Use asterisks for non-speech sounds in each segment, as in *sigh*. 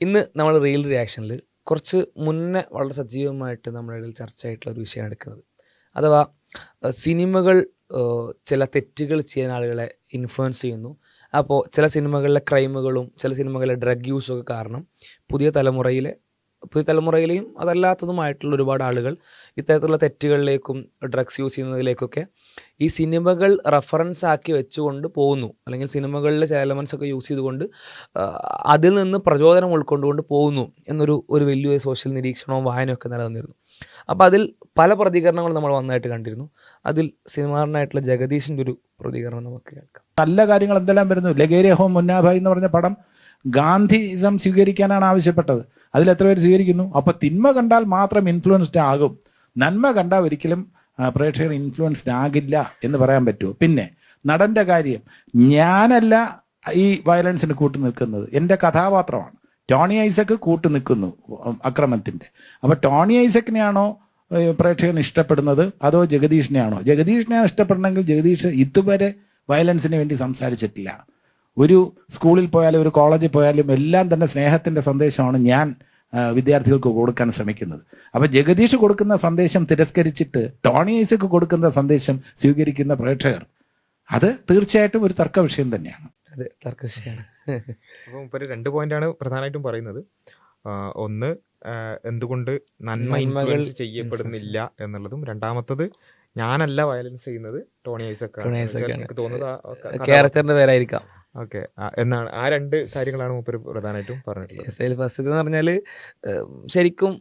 ഇന്ന് നമ്മൾ റിയൽ റിയാക്ഷനിൽ കുറച്ച് മുന്നേ വളരെ സജീവമായിട്ട് നമ്മുടെ ഇടയിൽ ചർച്ചയായിട്ടുള്ള ഒരു വിഷയം എടുക്കുന്നത്. അഥവാ സിനിമകൾ ചില തെറ്റുകൾ ചെയ്യാൻ ആളുകളെ ഇൻഫ്ലുവൻസ് ചെയ്യുന്നു. അപ്പോൾ ചില സിനിമകളിലെ ക്രൈമുകളും ചില സിനിമകളിലെ ഡ്രഗ് യൂസും ഒക്കെ കാരണം പുതിയ തലമുറയിലെ പുതിയ തലമുറയിലെയും അതല്ലാത്തതുമായിട്ടുള്ള ഒരുപാട് ആളുകൾ ഇത്തരത്തിലുള്ള തെറ്റുകളിലേക്കും ഡ്രഗ്സ് യൂസ് ചെയ്യുന്നതിലേക്കൊക്കെ ഈ സിനിമകൾ റെഫറൻസ് ആക്കി വെച്ചുകൊണ്ട് പോകുന്നു. അല്ലെങ്കിൽ സിനിമകളിലെ ചില ഒക്കെ യൂസ് ചെയ്തുകൊണ്ട് അതിൽ നിന്ന് പ്രചോദനം ഉൾക്കൊണ്ടുകൊണ്ട് പോകുന്നു എന്നൊരു ഒരു വലിയ സോഷ്യൽ നിരീക്ഷണവും വായനയൊക്കെ നിലനിന്നിരുന്നു. അപ്പോൾ അതിൽ പല പ്രതികരണങ്ങളും നമ്മൾ വന്നായിട്ട് കണ്ടിരുന്നു. അതിൽ സിനിമാറിനായിട്ടുള്ള ജഗദീഷിന്റെ ഒരു പ്രതികരണം നമുക്ക് കേൾക്കാം. നല്ല കാര്യങ്ങൾ എന്തെല്ലാം വരുന്നു? ലഗേരിയ ഹോം മുന്നാഭായി എന്ന് പറഞ്ഞ പടം. ഗാന്ധിസം സ്വീകരിക്കാനാണ് ആവശ്യപ്പെട്ടത്. അതിൽ എത്ര പേര് സ്വീകരിക്കുന്നു? അപ്പൊ തിന്മ കണ്ടാൽ മാത്രം ഇൻഫ്ലുവൻസ്ഡ് ആകും. നന്മ കണ്ടാൽ ഒരിക്കലും പ്രേക്ഷകർ ഇൻഫ്ലുവൻസ്ഡ് ആകില്ല എന്ന് പറയാൻ പറ്റുമോ? പിന്നെ നടന്റെ കാര്യം. ഞാനല്ല ഈ വയലൻസിന് കൂട്ടു നിൽക്കുന്നത്. എന്റെ കഥാപാത്രമാണ്. ടോണി ഐസക്ക് കൂട്ടു നിൽക്കുന്നു അക്രമത്തിന്റെ അക്രമത്തിന്റെ. അപ്പൊ ടോണി ഐസക്കിനെയാണോ പ്രേക്ഷകൻ ഇഷ്ടപ്പെടുന്നത്? അതോ ജഗദീഷിനെയാണോ? ജഗദീഷിനെയാണ് ഇഷ്ടപ്പെടണമെങ്കിൽ ജഗദീഷ് ഇതുവരെ വയലൻസിന് വേണ്ടി സംസാരിച്ചിട്ടില്ല. ഒരു സ്കൂളിൽ പോയാലും ഒരു കോളേജിൽ പോയാലും എല്ലാം തന്നെ സ്നേഹത്തിന്റെ സന്ദേശമാണ് ഞാൻ വിദ്യാർത്ഥികൾക്ക് കൊടുക്കാൻ ശ്രമിക്കുന്നത്. അപ്പം ജഗദീഷ് കൊടുക്കുന്ന സന്ദേശം തിരസ്കരിച്ചിട്ട് ടോണി ഐസക്ക് കൊടുക്കുന്ന സന്ദേശം സ്വീകരിക്കുന്ന പ്രേക്ഷകർ അത് തീർച്ചയായിട്ടും ഒരു തർക്ക വിഷയം തന്നെയാണ്. അതെ തർക്ക വിഷയമാണ്. അപ്പോൾ ഒരു രണ്ട് പോയിന്റാണ് പ്രധാനമായിട്ടും പറയുന്നത്. ഒന്ന് എന്തുകൊണ്ട് നന്മ ഇൻഫ്ലുവൻസ് ചെയ്യപ്പെടുന്നില്ല എന്നുള്ളതും. രണ്ടാമത്തത് ഞാനല്ല വയലൻസ് ചെയ്യുന്നത് ടോണി ഐസക്കാണ്. എനിക്ക് തോന്നുന്നത് ക്യാരക്ടറിന്റെ പേരായിരിക്കാം. ഓക്കെ. എന്നാണ് ആ രണ്ട് കാര്യങ്ങളാണ് മൂപ്പര് പ്രധാനമായിട്ടും പറഞ്ഞിട്ടുള്ളത്. ഫസ്റ്റ് എന്ന് പറഞ്ഞാൽ ശരിക്കും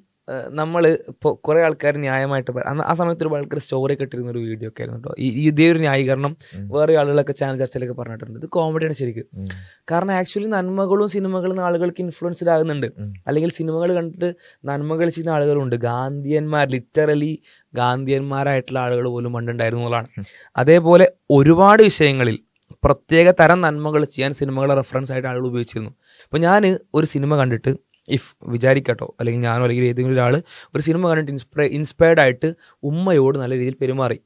നമ്മൾ ഇപ്പോൾ കുറേ ആൾക്കാർ ന്യായമായിട്ട് പറയാം ആ സമയത്ത് ഒരു ആൾക്കാർ സ്റ്റോറി ഒക്കെ ഇട്ടിരുന്ന ഒരു വീഡിയോ ഒക്കെ ആയിരുന്നു കേട്ടോ ഇതേ ഒരു ന്യായീകരണം വേറെ ആളുകളൊക്കെ ചാനൽ ചർച്ചയിലൊക്കെ പറഞ്ഞിട്ടുണ്ട്. ഇത് കോമഡിയാണ് ശരിക്കും. കാരണം ആക്ച്വലി നന്മകളും സിനിമകളും ആളുകൾക്ക് ഇൻഫ്ലുവൻസ്ഡ് ആകുന്നുണ്ട്. അല്ലെങ്കിൽ സിനിമകൾ കണ്ടിട്ട് നന്മകൾ ചെയ്യുന്ന ആളുകളുണ്ട്. ഗാന്ധിയന്മാർ ലിറ്ററലി ഗാന്ധിയന്മാരായിട്ടുള്ള ആളുകൾ പോലും പണ്ടുണ്ടായിരുന്നു എന്നുള്ളതാണ്. അതേപോലെ ഒരുപാട് വിഷയങ്ങളിൽ പ്രത്യേക തരം നന്മകൾ ചെയ്യാൻ സിനിമകളെ റെഫറൻസ് ആയിട്ട് ആളുകൾ ഉപയോഗിച്ചിരുന്നു. അപ്പോൾ ഞാൻ ഒരു സിനിമ കണ്ടിട്ട് ഇഫ് വിചാരിക്കട്ടോ അല്ലെങ്കിൽ ഞാനോ അല്ലെങ്കിൽ ഏതെങ്കിലും ഒരാൾ ഒരു സിനിമ കണ്ടിട്ട് ഇൻസ്പയർ ഇൻസ്പയർഡ് ആയിട്ട് ഉമ്മയോട് നല്ല രീതിയിൽ പെരുമാറി.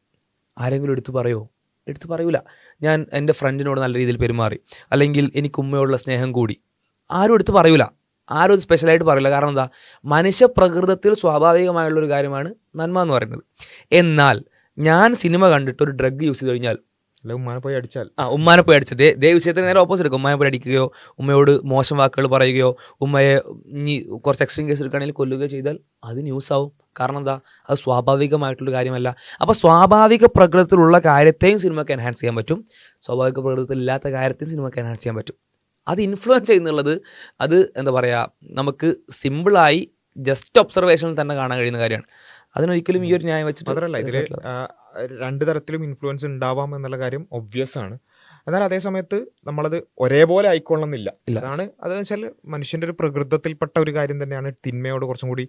ആരെങ്കിലും എടുത്തു പറയുമോ എടുത്തു പറയൂല. ഞാൻ എന്റെ ഫ്രണ്ടിനോട് നല്ല രീതിയിൽ പെരുമാറി. അല്ലെങ്കിൽ എനിക്ക് ഉമ്മയോടുള്ള സ്നേഹം കൂടി. ആരും എടുത്തു പറയൂല. ആരും അത് സ്പെഷ്യലായിട്ട് പറയില്ല. കാരണം എന്താ? മനുഷ്യ പ്രകൃതത്തിൽ സ്വാഭാവികമായുള്ള ഒരു കാര്യമാണ് നന്മ എന്ന് പറയുന്നത്. എന്നാൽ ഞാൻ സിനിമ കണ്ടിട്ട് ഒരു ഡ്രഗ് യൂസ് ചെയ്ത് കഴിഞ്ഞാൽ അല്ല ഉമ്മാനെ പോയി അടിച്ചാൽ. ആ ഉമ്മാനെ പോയി അടിച്ചത് ദേ ദേ വിഷയത്തിന് നേരെ ഓപ്പോസിറ്റ് എടുക്കും. ഉമ്മാനെ പോയി അടിക്കുകയോ ഉമ്മയോട് മോശം വാക്കുകൾ പറയുകയോ ഉമ്മയെ ഇനി കുറച്ച് എക്സ്ട്രീം കേസ് എടുക്കുകയാണെങ്കിൽ കൊല്ലുകയോ ചെയ്താൽ അത് ന്യൂസ് ആവും. കാരണം എന്താ? അത് സ്വാഭാവികമായിട്ടുള്ള കാര്യമല്ല. അപ്പോൾ സ്വാഭാവിക പ്രകൃതത്തിലുള്ള കാര്യത്തെയും സിനിമയ്ക്ക് എൻഹാൻസ് ചെയ്യാൻ പറ്റും. സ്വാഭാവിക പ്രകൃതത്തിൽ ഇല്ലാത്ത കാര്യത്തെയും സിനിമയ്ക്ക് എൻഹാൻസ് ചെയ്യാൻ പറ്റും. അത് ഇൻഫ്ലുവൻസ് ചെയ്യുന്നുള്ളത് അത് എന്താ പറയുക നമുക്ക് സിമ്പിളായി ജസ്റ്റ് ഒബ്സർവേഷനിൽ തന്നെ കാണാൻ കഴിയുന്ന കാര്യമാണ്. അതിനൊരിക്കലും ഈ ഒരു ന്യായം വെച്ചിട്ട് മാത്രമല്ല ഇതിൽ രണ്ട് തരത്തിലും ഇൻഫ്ലുവൻസ് ഉണ്ടാവാം എന്നുള്ള കാര്യം ഒബ്വിയസ് ആണ്. എന്നാൽ അതേ സമയത്ത് നമ്മളത് ഒരേപോലെ ആയിക്കൊള്ളണമെന്നില്ല. അതാണ് അത് വെച്ചാൽ മനുഷ്യന്റെ ഒരു പ്രകൃതത്തിൽപ്പെട്ട ഒരു കാര്യം തന്നെയാണ് തിന്മയോട് കുറച്ചും കൂടി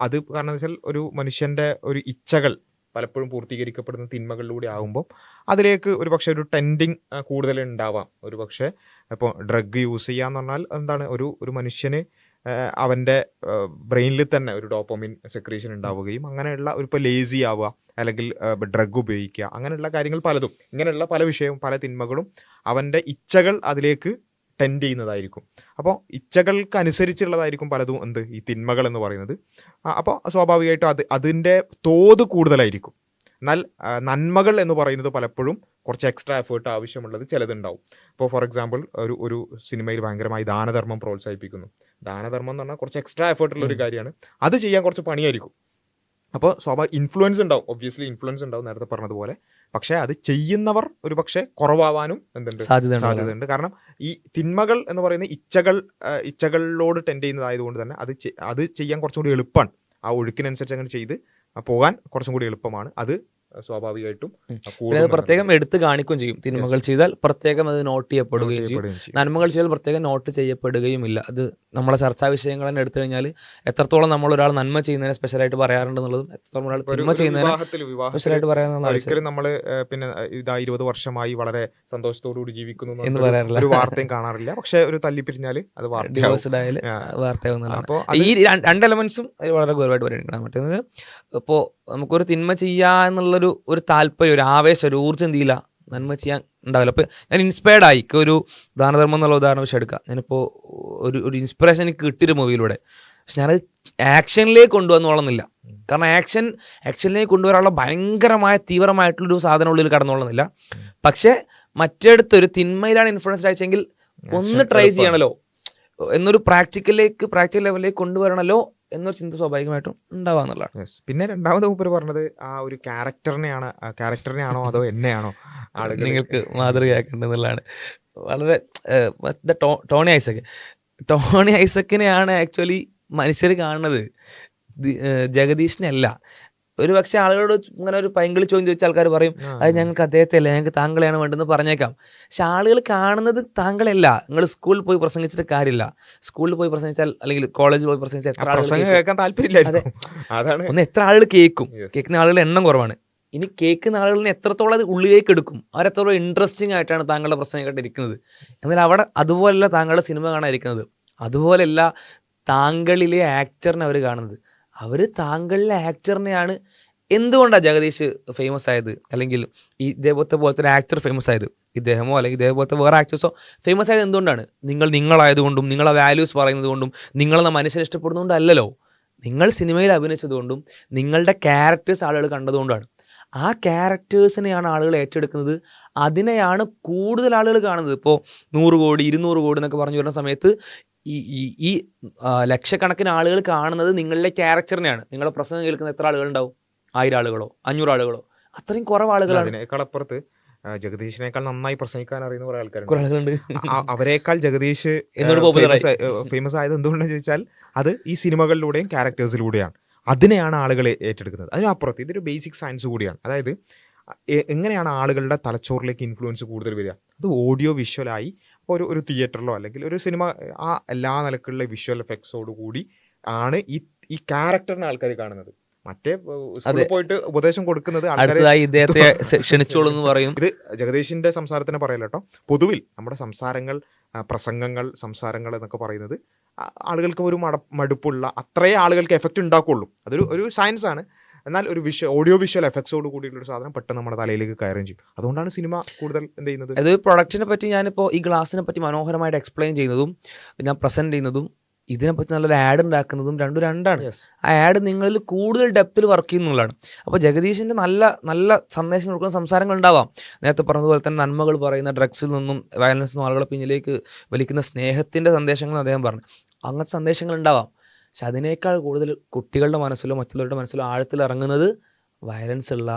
അത് കാരണം വെച്ചാൽ ഒരു മനുഷ്യന്റെ ഒരു ഇച്ഛകൾ പലപ്പോഴും പൂർത്തീകരിക്കപ്പെടുന്ന തിന്മകളിലൂടെ ആകുമ്പോൾ അതിലേക്ക് ഒരു പക്ഷേ ഒരു ടെൻഡിങ് കൂടുതൽ ഉണ്ടാവാം. ഒരു പക്ഷേ ഇപ്പോൾ ഡ്രഗ് യൂസ് ചെയ്യാന്ന് പറഞ്ഞാൽ എന്താണ് ഒരു ഒരു മനുഷ്യന് ആ, അവന്റെ ബ്രെയിനിൽ തന്നെ ഒരു ഡോപ്പോമിൻ സെക്രീഷൻ ഉണ്ടാവുകയും അങ്ങനെയുള്ള ഒരു ഇപ്പോൾ ലേസി ആവുക അല്ലെങ്കിൽ ഡ്രഗ് ഉപയോഗിക്കുക അങ്ങനെയുള്ള കാര്യങ്ങൾ പലതും. ഇങ്ങനെയുള്ള പല വിഷയവും പല തിന്മകളും അവന്റെ ഇച്ഛകൾ അതിലേക്ക് ടെൻഡ് ചെയ്യുന്നതായിരിക്കും. അപ്പോൾ ഇച്ഛകൾക്ക് അനുസരിച്ചുള്ളതായിരിക്കും പലതും എന്ത്? ഈ തിന്മകൾ എന്ന് പറയുന്നത്. അപ്പോൾ സ്വാഭാവികമായിട്ടും അത് അതിന്റെ തോത് കൂടുതലായിരിക്കും. എന്നാൽ നന്മകൾ എന്ന് പറയുന്നത് പലപ്പോഴും കുറച്ച് എക്സ്ട്രാ എഫേർട്ട് ആവശ്യമുള്ളത് ചിലതുണ്ടാവും. ഇപ്പോൾ ഫോർ എക്സാമ്പിൾ ഒരു ഒരു സിനിമയിൽ ഭയങ്കരമായി ദാനധർമ്മം പ്രോത്സാഹിപ്പിക്കുന്നു. ദാനധർമ്മം എന്ന് പറഞ്ഞാൽ കുറച്ച് എക്സ്ട്രാ എഫേർട്ട് ഉള്ള ഒരു കാര്യമാണ്. അത് ചെയ്യാൻ കുറച്ച് പണിയായിരിക്കും. അപ്പോൾ സ്വാഭാവിക ഇൻഫ്ലുവൻസ് ഉണ്ടാവും. ഒബ്വിയസ്ലി ഇൻഫ്ലുവൻസ് ഉണ്ടാവും നേരത്തെ പറഞ്ഞതുപോലെ. പക്ഷേ അത് ചെയ്യുന്നവർ ഒരു പക്ഷേ കുറവാവാനും എന്തുണ്ട്? സാധ്യതയുണ്ട്. കാരണം ഈ തിന്മകൾ എന്ന് പറയുന്ന ഇച്ഛകൾ ഇച്ഛകളിലോട് ടെൻഡ് ചെയ്യുന്നതായതുകൊണ്ട് തന്നെ അത് അത് ചെയ്യാൻ കുറച്ചും കൂടി എളുപ്പമാണ് ആ ഒഴുക്കിനനുസരിച്ച് അങ്ങനെ ചെയ്ത് പോകാൻ കുറച്ചും കൂടി എളുപ്പമാണ്. അത് സ്വാഭാവികമായിട്ടും. അത് പ്രത്യേകം എടുത്ത് കാണിക്കുകയും ചെയ്യും. തിന്മകൾ ചെയ്താൽ പ്രത്യേകം അത് നോട്ട് ചെയ്യപ്പെടുകയും ചെയ്യും. നന്മകൾ ചെയ്താൽ പ്രത്യേകം നോട്ട് ചെയ്യപ്പെടുകയും ഇല്ല അത് നമ്മളെ ചർച്ചാ വിഷയങ്ങൾ തന്നെ എടുത്തു കഴിഞ്ഞാൽ എത്രത്തോളം നമ്മൾ ഒരാൾ നന്മ ചെയ്യുന്നതിനെ സ്പെഷ്യലായിട്ട് പറയാറുണ്ടെന്നുള്ളതും എത്രത്തോളം ഒരാൾ ഇപ്പൊ ഒരു- തിന്മ ചെയ്യുന്നതിനെ സ്പെഷ്യലായിട്ട് ആവശ്യം നമ്മൾ പിന്നെ ഇതാ ഇരുപത് വർഷമായി വളരെ സന്തോഷത്തോടുകൂടി ജീവിക്കുന്നു എന്ന് പറയാറില്ല. ഒരു വാർത്തയും കാണാറില്ല. പക്ഷെ ഒരു തല്ലിപ്പിരിഞ്ഞാൽ അത് ആ. വാർത്തയാവുന്നതാണ് അപ്പോൾ ഈ രണ്ട് എലമെന്റ്സും വളരെ ഗൗരവമായിട്ട് പറയുന്നത് മറ്റേത് ഇപ്പോൾ നമുക്കൊരു തിന്മ ചെയ്യാ എന്നുള്ളൊരു ഒരു ഒരു താല്പര്യം ഒരു ആവേശം ഒരു ഊർജം എന്ത് ചെയ്യില്ല. നന്മ ചെയ്യാൻ ഉണ്ടാവില്ല. അപ്പോൾ ഞാൻ ഇൻസ്പയർഡ് ആയി. ഇപ്പോൾ ഒരു ദാനധർമ്മം എന്നുള്ള ഉദാഹരണം വെച്ച് എടുക്കാം. ഞാനിപ്പോൾ ഒരു ഒരു ഇൻസ്പിറേഷൻ എനിക്ക് കിട്ടിയൊരു മൂവിയിലൂടെ. പക്ഷെ ഞാനത് ആക്ഷനിലേക്ക് കൊണ്ടുവന്നോളുന്നില്ല കാരണം ആക്ഷൻ ആക്ഷനിലേക്ക് കൊണ്ടുവരാനുള്ള ഭയങ്കരമായ തീവ്രമായിട്ടുള്ളൊരു സാധനം ഉള്ളിൽ കടന്നോളുന്നില്ല പക്ഷേ മറ്റെടുത്തൊരു ഒരു തിന്മയിലാണ് ഇൻഫ്ലുവൻസ്ഡ് അയച്ചെങ്കിൽ ഒന്ന് ട്രൈ. ചെയ്യണമല്ലോ എന്നൊരു പ്രാക്ടിക്കലിലേക്ക് പ്രാക്ടിക്കൽ ലെവലിലേക്ക് കൊണ്ടുവരണമല്ലോ എന്നൊരു ചിന്ത സ്വാഭാവികമായിട്ടും ഉണ്ടാവാന്നുള്ളതാണ് യെസ് പിന്നെ രണ്ടാമത് മൂപ്പര് പറഞ്ഞത് ആ ഒരു ക്യാരക്ടറിനെയാണ് ക്യാരക്ടറിനെയാണോ അതോ എന്നെയാണോ ആളുകൾ നിങ്ങൾക്ക് മാതൃകയാക്കേണ്ടതെന്നുള്ളതാണ് വളരെ ടോണി ഐസക് ടോണി ഐസക്കിനെയാണ് ആക്ച്വലി മനുഷ്യർ കാണുന്നത്. ജഗദീഷിനെ അല്ല ഒരു പക്ഷെ ആളുകളോട് ഇങ്ങനെ ഒരു പൈങ്കിളി ചോദ്യം ചോദിച്ച ആൾക്കാർ പറയും അത് ഞങ്ങൾക്ക് അദ്ദേഹത്തെ അല്ല? ഞങ്ങൾക്ക് താങ്കളെയാണ് വേണ്ടതെന്ന് പറഞ്ഞേക്കാം. പക്ഷെ ആളുകൾ കാണുന്നത് താങ്കളല്ല. നിങ്ങൾ സ്കൂളിൽ പോയി പ്രസംഗിച്ചിട്ട് കാര്യമില്ല. സ്കൂളിൽ പോയി പ്രസംഗിച്ചാൽ അല്ലെങ്കിൽ കോളേജിൽ പോയി പ്രസംഗിച്ചാൽ എത്ര ആളുകൾ ഒന്ന് എത്ര ആളുകൾ കേൾക്കും. കേൾക്കുന്ന ആളുകളുടെ എണ്ണം കുറവാണ്. ഇനി കേൾക്കുന്ന ആളുകളിനെ എത്രത്തോളം അത് ഉള്ളിലേക്ക് എടുക്കും? അവരെത്രത്തോളം ഇൻട്രസ്റ്റിംഗ് ആയിട്ടാണ് താങ്കളുടെ പ്രസംഗം കേട്ടിരിക്കുന്നത് എന്നാൽ അവിടെ അതുപോലെയല്ല താങ്കളുടെ സിനിമ കാണാനിരിക്കുന്നത്. അതുപോലെയല്ല താങ്കളിലെ ആക്ടറിനെ അവർ കാണുന്നത്. അവർ താങ്കളിലെ ആക്ടറിനെയാണ് എന്തുകൊണ്ടാണ് ജഗദീഷ് ഫേമസ് ആയത്? അല്ലെങ്കിൽ ഈ ഇതേപോലത്തെ പോലത്തെ ഒരു ആക്ടർ ഫേമസ് ആയത്? ഇദ്ദേഹമോ അല്ലെങ്കിൽ ഇതേപോലത്തെ വേറെ ആക്ടേഴ്സോ ഫേമസ് ആയത് എന്തുകൊണ്ടാണ്? നിങ്ങൾ നിങ്ങളായതുകൊണ്ടും നിങ്ങളെ വാല്യൂസ് പറയുന്നത് കൊണ്ടും നിങ്ങളെന്ന മനുഷ്യനെ ഇഷ്ടപ്പെടുന്നതുകൊണ്ടല്ലോ നിങ്ങൾ സിനിമയിൽ അഭിനയിച്ചതുകൊണ്ടും നിങ്ങളുടെ ക്യാരക്ടേഴ്സ് ആളുകൾ കണ്ടതുകൊണ്ടാണ് ആ ക്യാരക്ടേഴ്സിനെയാണ് ആളുകൾ ഏറ്റെടുക്കുന്നത്. അതിനെയാണ് കൂടുതൽ ആളുകൾ കാണുന്നത്. ഇപ്പോൾ നൂറ് കോടി ഇരുന്നൂറ് കോടി എന്നൊക്കെ പറഞ്ഞു വരുന്ന സമയത്ത് ഈ ഈ ഈ ലക്ഷക്കണക്കിന് ആളുകൾ കാണുന്നത് നിങ്ങളുടെ ക്യാരക്ടറിനെയാണ്. നിങ്ങളുടെ പ്രസംഗം കേൾക്കുന്ന എത്ര ആളുകൾ ഉണ്ടാവും ആയിരം ആളുകളോ അഞ്ഞൂറ് ആളുകളോ? അത്രയും കുറവ് ആളുകളാണ്. അതിനേക്കാളപ്പുറത്ത് ജഗദീഷിനേക്കാൾ നന്നായി പ്രസംഗിക്കാൻ അറിയുന്ന കുറെ ആൾക്കാരുണ്ട്. അവരെക്കാൾ ജഗദീഷ്. ഫേമസ് ആയത് എന്തുകൊണ്ടെന്ന് ചോദിച്ചാൽ അത് ഈ സിനിമകളിലൂടെയും ക്യാരക്ടേഴ്സിലൂടെയാണ്. അതിനെയാണ് ആളുകൾ ഏറ്റെടുക്കുന്നത്. അതിനപ്പുറത്ത് ഇതൊരു ബേസിക് സയൻസ് കൂടിയാണ്. അതായത് എങ്ങനെയാണ് ആളുകളുടെ തലച്ചോറിലേക്ക് ഇൻഫ്ലുവൻസ് കൂടുതൽ വരിക? അത് ഓഡിയോ വിഷ്വലായി ഒരു ഒരു തിയേറ്ററിലോ അല്ലെങ്കിൽ ഒരു സിനിമ ആ എല്ലാ നിലക്കുള്ള വിഷ്വൽ എഫക്ട്സോട് കൂടി ആണ് ഈ ഈ ക്യാരക്ടറിനെ ആൾക്കാർ കാണുന്നത്. മറ്റേ സ്കൂളിൽ പോയിട്ട് ഉപദേശം കൊടുക്കുന്നത് ആൾക്കാർ അടുത്തതായി ഇദ്ദേഹത്തെ *laughs* സെ- ക്ഷണിച്ചോളൂ എന്ന് പറയും. ഇത് ജഗദീഷിന്റെ സംസാരത്തിന് പറയല്ലോ കേട്ടോ പൊതുവിൽ നമ്മുടെ സംസാരങ്ങൾ പ്രസംഗങ്ങൾ സംസാരങ്ങൾ എന്നൊക്കെ പറയുന്നത് ആളുകൾക്ക് ഒരു മട മടുപ്പുള്ള അത്രേ ആളുകൾക്ക് എഫക്റ്റ് ഉണ്ടാക്കുള്ളൂ. അതൊരു ഒരു സയൻസ് ആണ്. എന്നാൽ ഒരു വിഷ്വൽ ഓഡിയോ വിഷ്വൽ എഫക്ട്സോട് കൂടിയുള്ള ഒരു സാധനം പെട്ടെന്ന് നമ്മുടെ തലയിലേക്ക് കയറുകയും ചെയ്യും. അതുകൊണ്ടാണ് സിനിമ കൂടുതൽ എന്ത് ചെയ്യുന്നത്? അത് പ്രൊഡക്റ്റിനെ പറ്റി ഞാനിപ്പോൾ ഈ ഗ്ലാസിനെ പറ്റി മനോഹരമായിട്ട് എക്സ്പ്ലെയിൻ ചെയ്യുന്നതും ഞാൻ പ്രസന്റ് ചെയ്യുന്നതും ഇതിനെപ്പറ്റി നല്ലൊരു ആഡ് ഉണ്ടാക്കുന്നതും രണ്ടും രണ്ടാണ്. ആ ആഡ് നിങ്ങളിൽ കൂടുതൽ ഡെപ്തിൽ വർക്ക് ചെയ്യുന്നുള്ളതാണ് അപ്പോൾ ജഗദീഷിന്റെ നല്ല നല്ല സന്ദേശങ്ങൾ കൊടുക്കുന്ന സംസാരങ്ങൾ ഉണ്ടാവാം. നേരത്തെ പറഞ്ഞതുപോലെ തന്നെ നന്മകൾ പറയുന്ന ഡ്രഗ്സിൽ നിന്നും വയലൻസ് നിന്നും ആളുകളെ പിന്നിലേക്ക് വലിക്കുന്ന സ്നേഹത്തിന്റെ സന്ദേശങ്ങൾ അദ്ദേഹം പറഞ്ഞു. അങ്ങനത്തെ സന്ദേശങ്ങൾ ഉണ്ടാവാം പക്ഷെ അതിനേക്കാൾ കൂടുതൽ കുട്ടികളുടെ മനസ്സിലോ മറ്റുള്ളവരുടെ മനസ്സിലോ ആഴത്തിൽ ഇറങ്ങുന്നത് വയലൻസ് ഉള്ള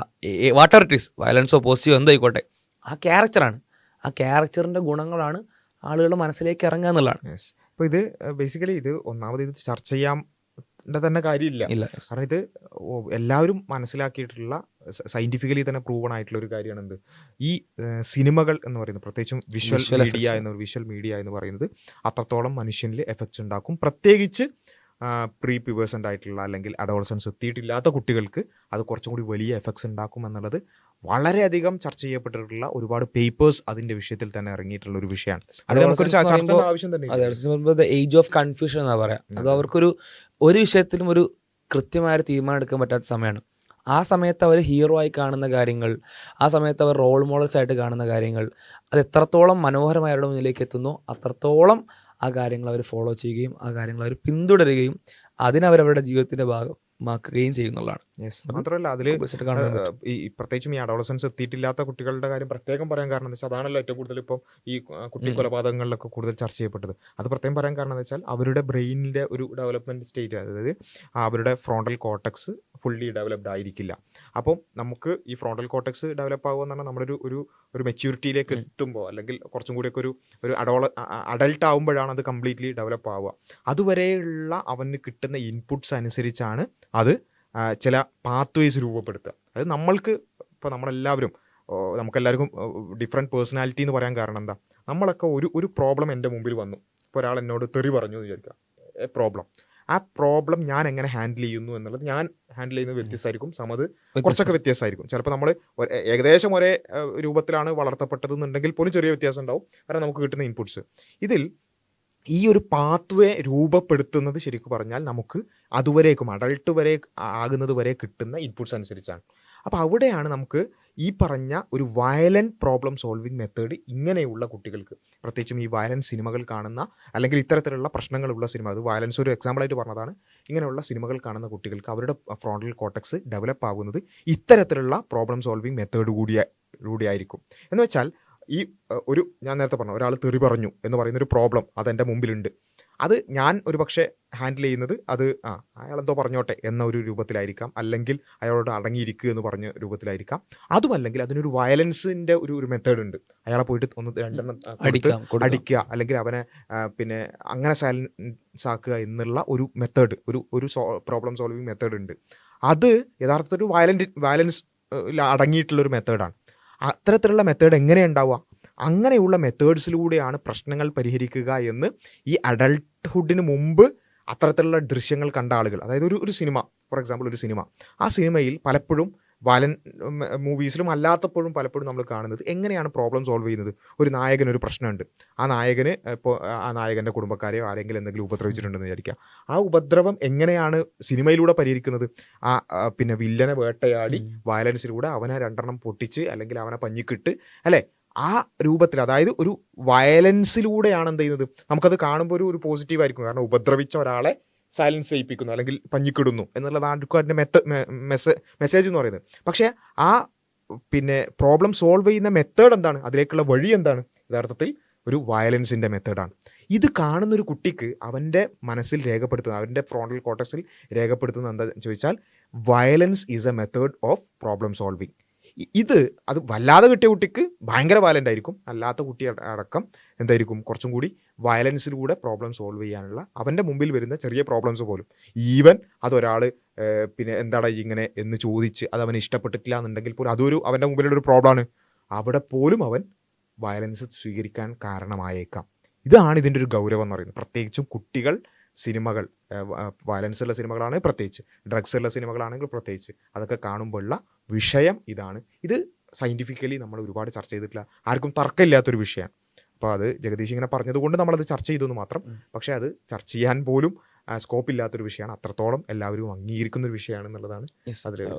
വാട്ടർ ഇറ്റ് ഈസ് വയലൻസോ പോസിറ്റീവോ എന്തോ ആയിക്കോട്ടെ. ആ ക്യാരക്ടറാണ് ആ ക്യാരക്ടറിന്റെ ഗുണങ്ങളാണ് ആളുകളുടെ മനസ്സിലേക്ക് ഇറങ്ങുക എന്നുള്ളതാണ്. അപ്പോൾ ഇത് ബേസിക്കലി ഇത് ഒന്നാമത് ഇത് ചർച്ച ചെയ്യാൻ തന്നെ കാര്യമില്ല. കാരണം ഇത് എല്ലാവരും മനസ്സിലാക്കിയിട്ടുള്ള സയന്റിഫിക്കലി തന്നെ പ്രൂവൺ ആയിട്ടുള്ള ഒരു കാര്യമാണ് എന്ത് ഈ സിനിമകൾ എന്ന് പറയുന്നത് പ്രത്യേകിച്ചും വിഷ്വൽ മീഡിയ എന്ന് വിഷ്വൽ മീഡിയ എന്ന് പറയുന്നത് അത്രത്തോളം മനുഷ്യനിൽ എഫക്ട്സ് ഉണ്ടാക്കും. പ്രത്യേകിച്ച് പ്രീ പ്യൂബേഴ്സന്റ് ആയിട്ടുള്ള അല്ലെങ്കിൽ അഡോൾസൻസ് എത്തിയിട്ടില്ലാത്ത കുട്ടികൾക്ക് അത് കുറച്ചും കൂടി വലിയ എഫക്ട്സ് ഉണ്ടാക്കും എന്നുള്ളത് വളരെയധികം ചർച്ച ചെയ്യപ്പെട്ടിട്ടുള്ള ഒരുപാട് പേപ്പേഴ്സ് അതിന്റെ വിഷയത്തിൽ തന്നെ ഇറങ്ങിയിട്ടുള്ള ഒരു വിഷയമാണ്. അത് നമുക്കൊരു ആവശ്യം തന്നെ ഏജ് ഓഫ് കൺഫ്യൂഷൻ എന്നാ പറയാം. അത് അവർക്കൊരു ഒരു വിഷയത്തിലും ഒരു കൃത്യമായ തീരുമാനം എടുക്കാൻ പറ്റാത്ത സമയമാണ്. ആ സമയത്ത് അവർ ഹീറോ ആയി കാണുന്ന കാര്യങ്ങൾ ആ സമയത്ത് അവർ റോൾ മോഡൽസ് ആയിട്ട് കാണുന്ന കാര്യങ്ങൾ അത് എത്രത്തോളം മനോഹരമായ അവരുടെ മുന്നിലേക്ക് എത്തുന്നു അത്രത്തോളം ആ കാര്യങ്ങൾ അവർ ഫോളോ ചെയ്യുകയും ആ കാര്യങ്ങൾ അവർ പിന്തുടരുകയും അതിനവരവരുടെ ജീവിതത്തിന്റെ ഭാഗമാക്കുകയും ചെയ്യുന്നുള്ളതാണ്. മാത്രമല്ല അതിൽ ഈ പ്രത്യേകിച്ചും ഈ അഡോളസൻസ് എത്തിയിട്ടില്ലാത്ത കുട്ടികളുടെ കാര്യം പ്രത്യേകം പറയാൻ കാരണം എന്ന് വെച്ചാൽ അതാണല്ലോ ഏറ്റവും കൂടുതൽ ഇപ്പം ഈ കുട്ടി കൊലപാതകങ്ങളിലൊക്കെ കൂടുതൽ ചർച്ച ചെയ്യപ്പെട്ടത്. അത് പ്രത്യേകം പറയാൻ കാരണം എന്ന് വെച്ചാൽ അവരുടെ ബ്രെയിനിന്റെ ഒരു ഡെവലപ്മെന്റ് സ്റ്റേറ്റ് അതായത് അവരുടെ ഫ്രോണ്ടൽ കോട്ടക്സ് ഫുള്ളി ഡെവലപ്ഡ് ആയിരിക്കില്ല. അപ്പം നമുക്ക് ഈ ഫ്രോണ്ടൽ കോട്ടക്സ് ഡെവലപ്പ് ആകുക എന്ന് പറഞ്ഞാൽ നമ്മുടെ ഒരു ഒരു ഒരു മെച്യൂരിറ്റിയിലേക്ക് എത്തുമ്പോൾ അല്ലെങ്കിൽ കുറച്ചും കൂടിയൊക്കെ ഒരു ഒരു അഡോള അഡൾട്ട് ആകുമ്പോഴാണ് അത് കംപ്ലീറ്റ്ലി ഡെവലപ്പ് ആവുക. അതുവരെയുള്ള അവന് കിട്ടുന്ന ഇൻപുട്സ് അനുസരിച്ചാണ് അത് ചില പാത്വേസ് രൂപപ്പെടുത്തുക. അതായത് നമ്മൾക്ക് ഇപ്പോൾ നമ്മളെല്ലാവരും നമുക്കെല്ലാവർക്കും ഡിഫറെന്റ് പേഴ്സണാലിറ്റി എന്ന് പറയാൻ കാരണം എന്താ? നമ്മളൊക്കെ ഒരു ഒരു പ്രോബ്ലം എന്റെ മുമ്പിൽ വന്നു. ഇപ്പോൾ ഒരാൾ എന്നോട് തെറി പറഞ്ഞു എന്ന് വിചാരിക്കുക. എ പ്രോബ്ലം ആ പ്രോബ്ലം ഞാൻ എങ്ങനെ ഹാൻഡിൽ ചെയ്യുന്നു എന്നുള്ളത് ഞാൻ ഹാൻഡിൽ ചെയ്യുന്നത് വ്യത്യസ്തമായിരിക്കും. സമത് കുറച്ചൊക്കെ വ്യത്യാസമായിരിക്കും. ചിലപ്പോൾ നമ്മൾ ഏകദേശം ഒരേ രൂപത്തിലാണ് വളർത്തപ്പെട്ടതെന്നുണ്ടെങ്കിൽ പോലും ചെറിയ വ്യത്യാസം ഉണ്ടാവും. കാരണം നമുക്ക് കിട്ടുന്ന ഇൻപുട്സ് ഇതിൽ ഈ ഒരു പാത്വേ രൂപപ്പെടുത്തുന്നത് ശരിക്കും പറഞ്ഞാൽ നമുക്ക് അതുവരേക്കും അഡൾട്ട് വരെ ആകുന്നത് വരെ കിട്ടുന്ന ഇൻപുട്സ് അനുസരിച്ചാണ്. അപ്പോൾ അവിടെയാണ് നമുക്ക് ഈ പറഞ്ഞ ഒരു വയലന്റ് പ്രോബ്ലം സോൾവിങ് മെത്തേഡ് ഇങ്ങനെയുള്ള കുട്ടികൾക്ക് പ്രത്യേകിച്ചും ഈ വയലൻസ് സിനിമകൾ കാണുന്ന അല്ലെങ്കിൽ ഇത്തരത്തിലുള്ള പ്രശ്നങ്ങളുള്ള സിനിമ അത് വയലൻസ് ഒരു എക്സാമ്പിളായിട്ട് പറഞ്ഞതാണ്. ഇങ്ങനെയുള്ള സിനിമകൾ കാണുന്ന കുട്ടികൾക്ക് അവരുടെ ഫ്രോണ്ടൽ കോട്ടക്സ് ഡെവലപ്പ് ആകുന്നത് ഇത്തരത്തിലുള്ള പ്രോബ്ലം സോൾവിങ് മെത്തേഡ് കൂടിയ കൂടിയായിരിക്കും. എന്ന് വെച്ചാൽ ഈ ഒരു ഞാൻ നേരത്തെ പറഞ്ഞു ഒരാൾ തെറി പറഞ്ഞു എന്ന് പറയുന്ന ഒരു പ്രോബ്ലം അത് എന്റെ മുമ്പിലുണ്ട്. അത് ഞാൻ ഒരു പക്ഷേ ഹാൻഡിൽ ചെയ്യുന്നത് അത് ആ അയാളെന്തോ പറഞ്ഞോട്ടെ എന്ന ഒരു രൂപത്തിലായിരിക്കാം. അല്ലെങ്കിൽ അയാളോട് അടങ്ങിയിരിക്കുക എന്ന് പറഞ്ഞ രൂപത്തിലായിരിക്കാം. അതുമല്ലെങ്കിൽ അതിനൊരു വയലൻസിന്റെ ഒരു ഒരു മെത്തേഡ് ഉണ്ട്. അയാളെ പോയിട്ട് ഒന്ന് രണ്ടെണ്ണം അടിക്കാം അടിക്കുക. അല്ലെങ്കിൽ അവനെ പിന്നെ അങ്ങനെ സൈലൻസ് ആക്കുക എന്നുള്ള ഒരു മെത്തേഡ് ഒരു ഒരു പ്രോബ്ലം സോൾവിങ് മെത്തേഡ് ഉണ്ട്. അത് യഥാർത്ഥത്തിൽ ഒരു വയലന്റ് വയലൻസ് അടങ്ങിയിട്ടുള്ള ഒരു മെത്തേഡാണ് അത്തരത്തിലുള്ള മെത്തേഡ് എങ്ങനെ ഉണ്ടാവുക അങ്ങനെയുള്ള മെത്തേഡ്സിലൂടെയാണ് പ്രശ്നങ്ങൾ പരിഹരിക്കുക എന്ന് ഈ അഡൾട്ട്ഹുഡിന് മുമ്പ് അത്തരത്തിലുള്ള ദൃശ്യങ്ങൾ കണ്ട ആളുകൾ. അതായത് ഒരു ഒരു സിനിമ ഫോർ എക്സാമ്പിൾ ഒരു സിനിമ ആ സിനിമയിൽ പലപ്പോഴും വയലൻ മൂവീസിലും അല്ലാത്തപ്പോഴും പലപ്പോഴും നമ്മൾ കാണുന്നത് എങ്ങനെയാണ് പ്രോബ്ലം സോൾവ് ചെയ്യുന്നത്? ഒരു നായകന് ഒരു പ്രശ്നമുണ്ട്. ആ നായകന് ഇപ്പോൾ ആ നായകന്റെ കുടുംബക്കാരെയോ ആരെങ്കിലും എന്തെങ്കിലും ഉപദ്രവിച്ചിട്ടുണ്ടെന്ന് വിചാരിക്കുക. ആ ഉപദ്രവം എങ്ങനെയാണ് സിനിമയിലൂടെ പരിഹരിക്കുന്നത്? ആ ആ, പിന്നെ വില്ലനെ വേട്ടയാടി വയലൻസിലൂടെ അവനെ രണ്ടെണ്ണം പൊട്ടിച്ച് അല്ലെങ്കിൽ അവനെ പഞ്ഞിക്കിട്ട് അല്ലേ? ആ രൂപത്തിൽ അതായത് ഒരു വയലൻസിലൂടെയാണ് എന്ത് ചെയ്യുന്നത്? നമുക്കത് കാണുമ്പോൾ ഒരു ഒരു പോസിറ്റീവായിരിക്കും കാരണം ഉപദ്രവിച്ച ഒരാളെ സൈലൻസ് ചെയ്യിപ്പിക്കുന്നു അല്ലെങ്കിൽ പഞ്ഞിക്കിടുന്നു എന്നുള്ളതാണ് അതിന്റെ മെത്ത മെസ്സേജ് എന്ന് പറയുന്നത്. പക്ഷേ ആ പിന്നെ പ്രോബ്ലം സോൾവ് ചെയ്യുന്ന മെത്തേഡ് എന്താണ്? അതിലേക്കുള്ള വഴി എന്താണ്? യഥാർത്ഥത്തിൽ ഒരു വയലൻസിന്റെ മെത്തേഡാണ് ഇത് കാണുന്ന ഒരു കുട്ടിക്ക് അവന്റെ മനസ്സിൽ രേഖപ്പെടുത്തുന്ന അവന്റെ ഫ്രോണ്ടൽ കോട്ടക്സിൽ രേഖപ്പെടുത്തുന്നത് എന്താണെന്ന് ചോദിച്ചാൽ violence is a method of problem solving ഇത് അത് വല്ലാതെ കിട്ടിയ കുട്ടിക്ക് ഭയങ്കര വയലന്റ് ആയിരിക്കും. അല്ലാത്ത കുട്ടി അടക്കം എന്തായിരിക്കും? കുറച്ചും കൂടി വയലൻസിലൂടെ പ്രോബ്ലം സോൾവ് ചെയ്യാനുള്ള അവന്റെ മുമ്പിൽ വരുന്ന ചെറിയ പ്രോബ്ലംസ് പോലും. ഈവൻ അതൊരാൾ പിന്നെ എന്താടാ ഇങ്ങനെ എന്ന് ചോദിച്ച് അത് അവന് ഇഷ്ടപ്പെട്ടിട്ടില്ല എന്നുണ്ടെങ്കിൽ പോലും അതൊരു അവന്റെ മുമ്പിലുള്ള ഒരു പ്രോബ്ലമാണ് അവിടെ പോലും അവൻ വയലൻസ് സ്വീകരിക്കാൻ കാരണമായേക്കാം. ഇതാണ് ഇതിന്റെ ഒരു ഗൗരവം എന്ന് പറയുന്നത്. പ്രത്യേകിച്ചും കുട്ടികൾ സിനിമകൾ വയലൻസ് ഉള്ള സിനിമകളാണെങ്കിൽ പ്രത്യേകിച്ച് ഡ്രഗ്സ് ഉള്ള സിനിമകളാണെങ്കിൽ പ്രത്യേകിച്ച് അതൊക്കെ കാണുമ്പോഴുള്ള വിഷയം ഇതാണ്. ഇത് സയന്റിഫിക്കലി നമ്മൾ ഒരുപാട് ചർച്ച ചെയ്തിട്ടില്ല. ആർക്കും തർക്കമില്ലാത്തൊരു വിഷയമാണ്. അപ്പോൾ അത് ജഗദീഷ് ഇങ്ങനെ പറഞ്ഞതുകൊണ്ട് നമ്മളത് ചർച്ച ചെയ്തു എന്ന് മാത്രം. പക്ഷേ അത് ചർച്ച ചെയ്യാൻ പോലും സ്കോപ്പ് ഇല്ലാത്തൊരു വിഷയമാണ്. അത്രത്തോളം എല്ലാവരും അംഗീകരിക്കുന്ന ഒരു വിഷയമാണ് എന്നുള്ളതാണ്.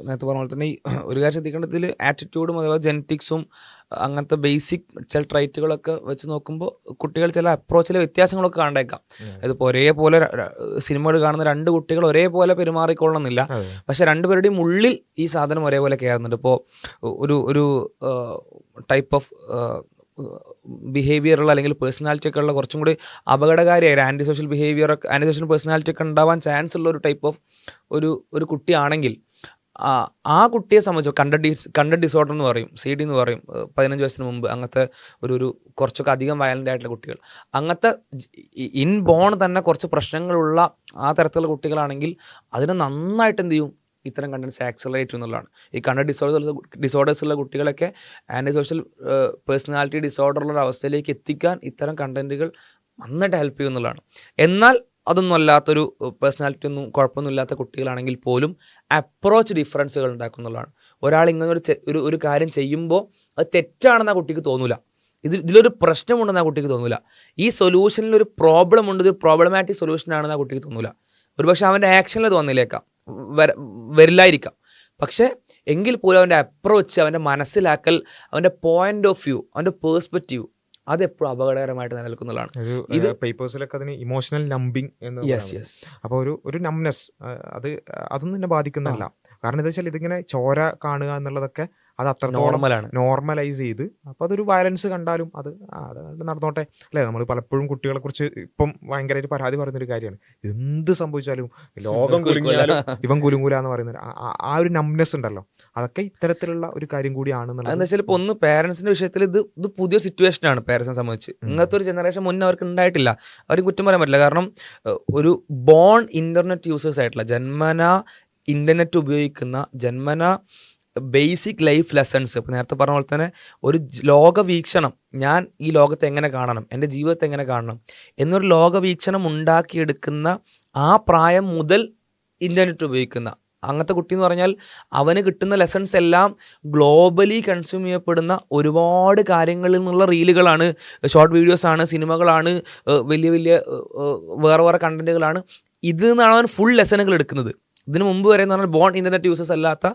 നേരത്തെ പറഞ്ഞ പോലെ തന്നെ ഈ ഒരു കാര്യം ശ്രദ്ധിക്കേണ്ടതിൽ ആറ്റിറ്റ്യൂഡും അഥവാ ജനറ്റിക്സും അങ്ങനത്തെ ബേസിക് ചില ട്രൈറ്റുകളൊക്കെ വെച്ച് നോക്കുമ്പോൾ കുട്ടികൾ ചില അപ്രോച്ചിലെ വ്യത്യാസങ്ങളൊക്കെ കണ്ടേക്കാം അതിപ്പോൾ ഒരേപോലെ സിനിമകൾ കാണുന്ന രണ്ട് കുട്ടികൾ ഒരേപോലെ പെരുമാറിക്കൊള്ളണമെന്നില്ല. പക്ഷെ രണ്ടുപേരുടെയും ഉള്ളിൽ ഈ സാധനം ഒരേപോലെ കയറുന്നുണ്ട് ഇപ്പോൾ ഒരു ഒരു ടൈപ്പ് ഓഫ് ബിഹേവിയറുള്ള അല്ലെങ്കിൽ പേഴ്സണാലിറ്റി ഒക്കെ ഉള്ള കുറച്ചും കൂടി അപകടകാരിയായ. ആന്റി സോഷ്യൽ ബിഹേവിയർ ഒക്കെ ആന്റി സോഷ്യൽ പേഴ്സണാലിറ്റി ഒക്കെ ഉണ്ടാവാൻ ചാൻസ് ഉള്ള ഒരു ടൈപ്പ് ഓഫ് ഒരു ഒരു കുട്ടിയാണെങ്കിൽ ആ കുട്ടിയെ സംബന്ധിച്ച് കണ്ട ഡിസ് കണ്ട ഡിസോർഡർ എന്ന് പറയും സി ഡി എന്ന് പറയും പതിനഞ്ച് വയസ്സിന് മുമ്പ് അങ്ങനത്തെ ഒരു ഒരു കുറച്ചൊക്കെ അധികം വയലന്റ് ആയിട്ടുള്ള കുട്ടികൾ. അങ്ങനത്തെ ഇൻ ബോൺ തന്നെ കുറച്ച് പ്രശ്നങ്ങളുള്ള ആ തരത്തിലുള്ള കുട്ടികളാണെങ്കിൽ അതിനെ നന്നായിട്ട് എന്ത് ചെയ്യും? ഇത്തരം കണ്ടൻസ് ആക്സലറേറ്റ് എന്നുള്ളതാണ് ഈ കണ്ട ഡിസോർഡേഴ്സ് ഡിസോർഡേഴ്സ് ഉള്ള കുട്ടികളൊക്കെ ആന്റി സോഷ്യൽ പേഴ്സണാലിറ്റി ഡിസോർഡറുള്ള അവസ്ഥയിലേക്ക് എത്തിക്കാൻ ഇത്തരം കണ്ടന്റുകൾ നന്നായിട്ട് ഹെൽപ്പ് ചെയ്യും എന്നുള്ളതാണ് എന്നാൽ അതൊന്നും അല്ലാത്തൊരു പേഴ്സണാലിറ്റി ഒന്നും കുഴപ്പമൊന്നും ഇല്ലാത്ത കുട്ടികളാണെങ്കിൽ പോലും അപ്രോച്ച് ഡിഫറൻസുകൾ ഉണ്ടാക്കുന്നുള്ളതാണ്. ഒരാൾ ഇങ്ങനെ ഒരു ഒരു ഒരു കാര്യം ചെയ്യുമ്പോൾ അത് തെറ്റാണെന്ന് ആ കുട്ടിക്ക് തോന്നില്ല ഇതിൽ ഇതിലൊരു പ്രശ്നമുണ്ടെന്ന് ആ കുട്ടിക്ക് തോന്നില്ല ഈ സൊല്യൂഷനിൽ ഒരു പ്രോബ്ലം ഉണ്ട് ഇതൊരു പ്രോബ്ലമാറ്റിക് സൊല്യൂഷൻ ആണെന്ന് ആ കുട്ടിക്ക് തോന്നൂല. ഒരുപക്ഷെ അവന്റെ ആക്ഷനിൽ തോന്നില്ലേക്കാം. വരില്ലായിരിക്കാം. പക്ഷേ എങ്കിൽ പോലും അവന്റെ അപ്രോച്ച് അവന്റെ മനസ്സിലാക്കൽ അവന്റെ പോയിന്റ് ഓഫ് വ്യൂ അവന്റെ പേഴ്സ്പെക്റ്റീവ് അതെപ്പോഴും അപകടകരമായിട്ട് നിലനിൽക്കുന്നതാണ്. ഒരു ഇത് പേപ്പേഴ്സിലൊക്കെ അതിന് ഇമോഷണൽ നമ്പിങ് എന്ന് യെസ് യെസ് അപ്പോൾ ഒരു ഒരു നംനെസ് അത് അതൊന്നും എന്നെ ബാധിക്കുന്നതല്ല. കാരണം എന്താ വെച്ചാൽ ഇതിങ്ങനെ ചോര കാണുക എന്നുള്ളതൊക്കെ അത് അത്രത്തോളം നോർമലൈസ് ചെയ്ത് അപ്പോൾ അതൊരു വയലൻസ് കണ്ടാലും അത് അത് നടന്നോട്ടെ. അല്ലേ? നമ്മൾ പലപ്പോഴും കുട്ടികളെ കുറിച്ച് ഇപ്പം ഭയങ്കരമായിട്ട് പരാതി പറയുന്നൊരു കാര്യമാണ്. എന്ത് സംഭവിച്ചാലും ലോകം കുലുങ്ങിയാലും ഇവൻ കുലുങ്ങൂല എന്ന് പറയുന്നത് ആ- ഒരു നംനെസ് ഉണ്ടല്ലോ. അതൊക്കെ ഇത്തരത്തിലുള്ള ഒരു കാര്യം കൂടിയാണെന്നുള്ളത് എന്താ വെച്ചാൽ ഇപ്പോൾ ഒന്ന് പേരൻസിന്റെ വിഷയത്തിൽ ഇത് ഇത് പുതിയ സിറ്റുവേഷൻ ആണ് പേരൻസിനെ സംബന്ധിച്ച്. ഇങ്ങനത്തെ ഒരു ജനറേഷൻ മുന്നേ അവർക്ക് ഉണ്ടായിട്ടില്ല. അവർ കുറ്റം പറയാൻ പറ്റില്ല. കാരണം ഒരു ബോൺ ഇന്റർനെറ്റ് യൂസേഴ്സ് ആയിട്ടുള്ള ജന്മന ഇന്റർനെറ്റ് ഉപയോഗിക്കുന്ന ജന്മന ബേസിക് ലൈഫ് ലെസൺസ് ഇപ്പോൾ നേരത്തെ പറഞ്ഞ പോലെ തന്നെ ഒരു ലോകവീക്ഷണം. ഞാൻ ഈ ലോകത്തെ എങ്ങനെ കാണണം? എന്റെ ജീവിതത്തെ എങ്ങനെ കാണണം? എന്നൊരു ലോകവീക്ഷണം ഉണ്ടാക്കിയെടുക്കുന്ന ആ പ്രായം മുതൽ ഇന്റർനെറ്റ് ഉപയോഗിക്കുന്ന. അങ്ങനത്തെ കുട്ടി എന്ന് പറഞ്ഞാൽ അവന് കിട്ടുന്ന ലെസൺസ് എല്ലാം ഗ്ലോബലി കൺസ്യൂം ചെയ്യപ്പെടുന്ന ഒരുപാട് കാര്യങ്ങളിൽ നിന്നുള്ള റീലുകളാണ് ഷോർട്ട് വീഡിയോസാണ് സിനിമകളാണ് വലിയ വലിയ വേറെ വേറെ കണ്ടന്റുകളാണ് ഇതിൽ നിന്നാണ് അവൻ ഫുൾ ലെസണുകൾ എടുക്കുന്നത്. ഇതിനു മുമ്പ് വരെ എന്ന് പറഞ്ഞാൽ ബോൺ ഇന്റർനെറ്റ് യൂസേഴ്സ് അല്ലാത്ത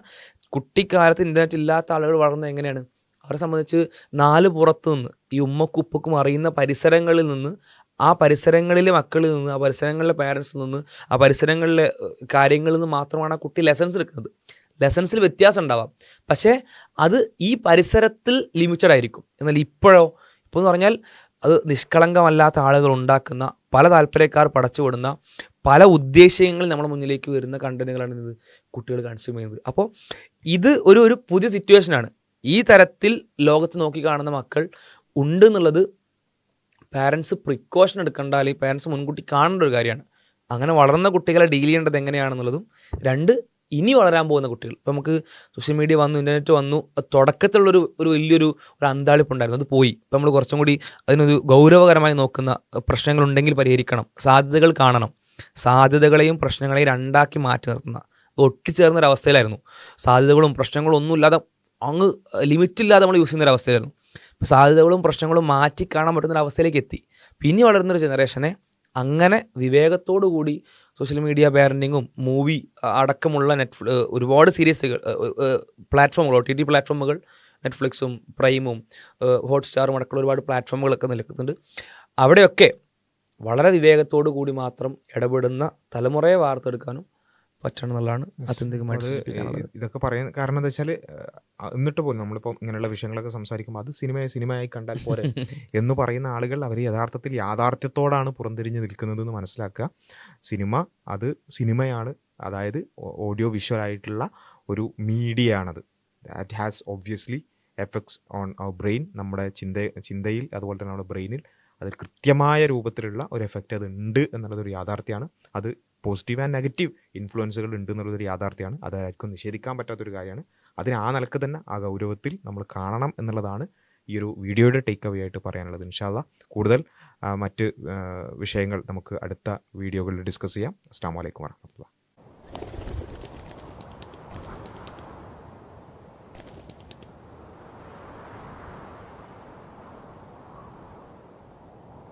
കുട്ടിക്കാലത്ത് ഇന്റർനെറ്റ് ഇല്ലാത്ത ആളുകൾ വളർന്നത് എങ്ങനെയാണ്? അവരെ സംബന്ധിച്ച് നാല് പുറത്ത് നിന്ന് ഈ ഉമ്മക്കും ഉപ്പക്കും അറിയുന്ന പരിസരങ്ങളിൽ നിന്ന് ആ പരിസരങ്ങളിലെ മക്കളിൽ നിന്ന് ആ പരിസരങ്ങളിലെ പാരൻസിൽ നിന്ന് ആ പരിസരങ്ങളിലെ കാര്യങ്ങളിൽ നിന്ന് മാത്രമാണ് ആ കുട്ടി ലെസൺസ് എടുക്കുന്നത്. ലെസൺസിൽ വ്യത്യാസം ഉണ്ടാവാം. പക്ഷേ അത് ഈ പരിസരത്തിൽ ലിമിറ്റഡ് ആയിരിക്കും. എന്നാൽ ഇപ്പോഴോ ഇപ്പോൾ എന്ന് പറഞ്ഞാൽ അത് നിഷ്കളങ്കമല്ലാത്ത ആളുകൾ ഉണ്ടാക്കുന്ന പല താല്പര്യക്കാർ പടച്ചുവിടുന്ന പല ഉദ്ദേശങ്ങൾ നമ്മുടെ മുന്നിലേക്ക് വരുന്ന കണ്ടന്റുകളാണ് ഇത് കുട്ടികൾ കൺസ്യൂം ചെയ്യുന്നത്. അപ്പോൾ ഇത് ഒരു ഒരു പുതിയ സിറ്റുവേഷനാണ് ഈ തരത്തിൽ ലോകത്ത് നോക്കി കാണുന്ന മക്കൾ ഉണ്ട് എന്നുള്ളത് പാരൻസ് പ്രിക്കോഷൻ എടുക്കേണ്ട അല്ലെങ്കിൽ പാരൻസ് മുൻകൂട്ടി കാണേണ്ട ഒരു കാര്യമാണ്. അങ്ങനെ വളർന്ന കുട്ടികളെ ഡീൽ ചെയ്യേണ്ടത് എങ്ങനെയാണെന്നുള്ളതും രണ്ട് ഇനി വളരാൻ പോകുന്ന കുട്ടികൾ. ഇപ്പോൾ നമുക്ക് സോഷ്യൽ മീഡിയ വന്നു ഇന്റർനെറ്റ് വന്നു തുടക്കത്തിലുള്ളൊരു ഒരു വലിയൊരു ഒരു അന്താളിപ്പുണ്ടായിരുന്നു അത് പോയി. ഇപ്പോൾ നമ്മൾ കുറച്ചും കൂടി അതിനൊരു ഗൗരവകരമായി നോക്കുന്ന പ്രശ്നങ്ങളുണ്ടെങ്കിൽ പരിഹരിക്കണം. സാധ്യതകൾ കാണണം. സാധ്യതകളെയും പ്രശ്നങ്ങളെയും രണ്ടാക്കി മാറ്റി നിർത്തുന്ന ഒട്ടിച്ചേർന്ന ഒരു സാധ്യതകളും പ്രശ്നങ്ങളും ഒന്നുമില്ലാതെ അങ്ങ് ലിമിറ്റില്ലാതെ നമ്മൾ യൂസ് ചെയ്യുന്ന ഒരു അവസ്ഥയിലായിരുന്നു ഇപ്പോൾ സാധ്യതകളും പ്രശ്നങ്ങളും മാറ്റി കാണാൻ പറ്റുന്ന ഒരു അവസ്ഥയിലേക്ക് എത്തി. പിന്നെ വളരുന്നൊരു ജനറേഷനെ അങ്ങനെ വിവേകത്തോടു കൂടി സോഷ്യൽ മീഡിയ പാരന്റിങ്ങും മൂവി അടക്കമുള്ള നെറ്റ് ഒരുപാട് സീരീസുകൾ പ്ലാറ്റ്ഫോമുകൾ ഒ ടി ടി പ്ലാറ്റ്ഫോമുകൾ നെറ്റ്ഫ്ലിക്സും പ്രൈമും ഹോട്ട്സ്റ്റാറും അടക്കമുള്ള ഒരുപാട് പ്ലാറ്റ്ഫോമുകളൊക്കെ നിൽക്കുന്നുണ്ട് അവിടെയൊക്കെ വളരെ വിവേകത്തോടു കൂടി മാത്രം ഇടപെടുന്ന തലമുറയെ വാർത്തെടുക്കാനും പറ്റണം എന്നുള്ളതാണ് ആത്യന്തികമായിട്ട് ഇതൊക്കെ പറയാൻ കാരണം എന്താ വെച്ചാൽ എന്നിട്ട് പോലും നമ്മളിപ്പോൾ ഇങ്ങനെയുള്ള വിഷയങ്ങളൊക്കെ സംസാരിക്കുമ്പോൾ അത് സിനിമയെ സിനിമയായി കണ്ടാൽ പോരെ *laughs* എന്ന് പറയുന്ന ആളുകൾ അവർ യഥാർത്ഥത്തിൽ യാഥാർത്ഥ്യത്തോടാണ് പുറംതിരിഞ്ഞ് നിൽക്കുന്നത് എന്ന് മനസ്സിലാക്കുക. സിനിമ അത് സിനിമയാണ് അതായത് ഓഡിയോ വിഷ്വൽ ആയിട്ടുള്ള ഒരു മീഡിയ ആണത് that has obviously effects on our brain നമ്മുടെ ചിന്ത ചിന്തയിൽ അതുപോലെ തന്നെ നമ്മുടെ ബ്രെയിനിൽ അത് കൃത്യമായ രൂപത്തിലുള്ള ഒരു എഫക്റ്റ് അത് ഉണ്ട് എന്നുള്ളതൊരു യാഥാർത്ഥ്യമാണ് അത് പോസിറ്റീവ് ആൻഡ് നെഗറ്റീവ് ഇൻഫ്ലുവൻസുകൾ ഉണ്ട് എന്നുള്ളൊരു യാഥാർത്ഥ്യമാണ് അതായിരിക്കും നിഷേധിക്കാൻ പറ്റാത്തൊരു കാര്യമാണ്. അതിന് ആ നിലയ്ക്ക് തന്നെ ആ ഗൗരവത്തിൽ നമ്മൾ കാണണം എന്നുള്ളതാണ് ഈ ഒരു വീഡിയോയുടെ ടേക്ക് അവേ ആയിട്ട് പറയാനുള്ളത്. ഇൻഷാല്ല കൂടുതൽ മറ്റ് വിഷയങ്ങൾ നമുക്ക് അടുത്ത വീഡിയോകളിൽ ഡിസ്കസ് ചെയ്യാം. അസ്സാം വലൈക്കും വാഹമത്തുള്ള